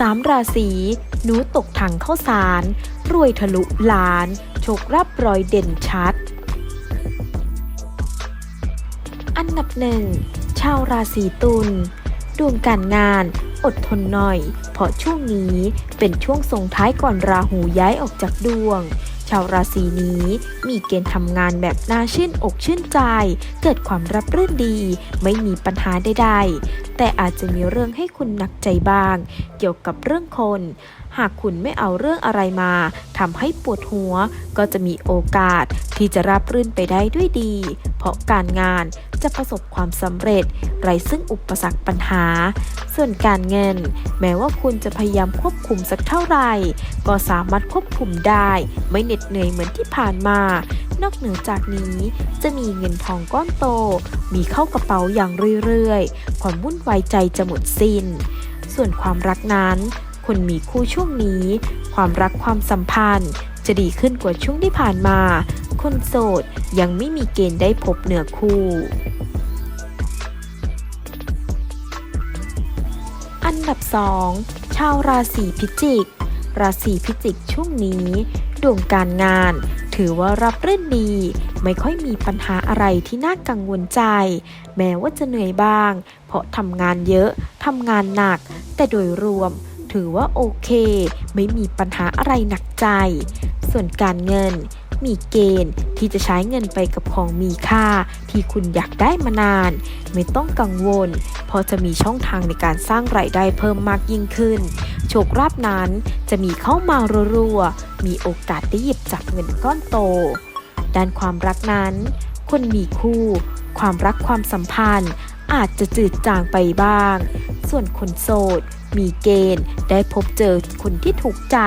สามราศีหนูตกถังเข้าสาร รวยทะลุล้าน โชครับรอยเด่นชัด อันดับหนึ่งชาวราศีตุลดวงการงาน อดทนหน่อย เพราะช่วงนี้เป็นช่วงส่งท้ายก่อนราหูย้ายออกจากดวง ชาวราศีนี้มีเกณฑ์ทำงานแบบน่าชื่นอกชื่นใจ เกิดความรับรื่นดี ไม่มีปัญหาใดๆ แต่อาจจะมีเรื่องให้คุณหนักใจบ้าง เกี่ยวกับเรื่องคน หากคุณไม่เอาเรื่องอะไรมาทำให้ปวดหัว ก็จะมีโอกาสที่จะรับรื่นไปได้ด้วยดี เพราะการงาน จะประสบความสำเร็จไร้ซึ่งอุปสรรคปัญหา ส่วนการเงิน แม้ว่าคุณจะพยายามควบคุมสักเท่าไหร่ ก็สามารถควบคุมได้ ไม่เหน็ดเหนื่อยเหมือนที่ผ่านมานอกเหนือจากนี้จะมีเงินทองก้อนโต มีเข้ากระเป๋าอย่างเรื่อยๆ ความวุ่นวายใจจะหมดสิน้น ส่วนความรักนั้น คนมีคู่ช่วงนี้ ความรักความสัมพันธ์ จะดีขึ้นกว่าช่วงที่ผ่านมา คนโสด ยังไม่มีเกณฑ์ได้พบเนื้อคู่ อันดับ 2 ชาวราศีพิจิก ราศีพิจิกช่วงนี้ดวงการงาน ถือว่ารับเรื่นดี ไม่ค่อยมีปัญหาอะไรที่น่ากังวลใจ แม้ว่าจะเหนื่อยบ้าง เพราะทำงานเยอะทำงานหนัก แต่โดยรวมถือว่าโอเค ไม่มีปัญหาอะไรหนักใจ ส่วนการเงิน มีเกณฑ์ ที่จะใช้เงินไปกับของมีค่า ที่คุณอยากได้มานาน ไม่ต้องกังวล เพราะจะมีช่องทางในการสร้างรายได้เพิ่มมากยิ่งขึ้น โชคลาภนั้นจะมีเข้ามารัวๆ มีโอกาสได้หยิบจับเงินก้อนโต ด้านความรักนั้น คนมีคู่ ความรักความสัมพันธ์อาจจะจืดจางไปบ้าง ส่วนคนโสด มีเกณฑ์ได้พบเจอคนที่ถูกใจ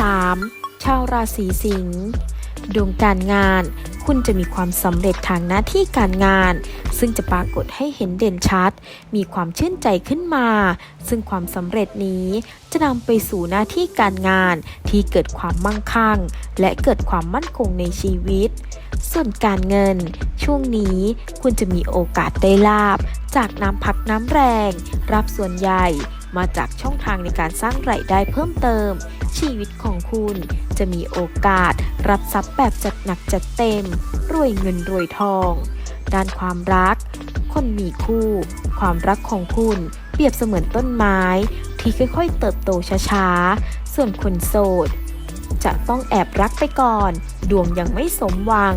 3. ชาวราศีสิงห์ดวงการงาน คุณจะมีความสำเร็จทางหน้าที่การงาน ซึ่งจะปรากฏให้เห็นเด่นชัด มีความชื่นใจขึ้นมา ซึ่งความสำเร็จนี้จะนำไปสู่หน้าที่การงานที่เกิดความมั่งคั่ง และเกิดความมั่นคงในชีวิต ส่วนการเงิน ช่วงนี้คุณจะมีโอกาสได้ลาบ จากน้ำพักน้ำแรง รับส่วนใหญ่มาจากช่องทางในการสร้างรายได้เพิ่มเติม ชีวิตของคุณ จะมีโอกาส รับทรัพย์แบบจัดหนักจัดเต็ม รวยเงินรวยทอง ด้านความรัก คนมีคู่ ความรักของคุณ เปรียบเสมือนต้นไม้ ที่ค่อยๆ เติบโตช้าๆ ส่วนคนโสด จะต้องแอบรักไปก่อน ดวงยังไม่สมหวัง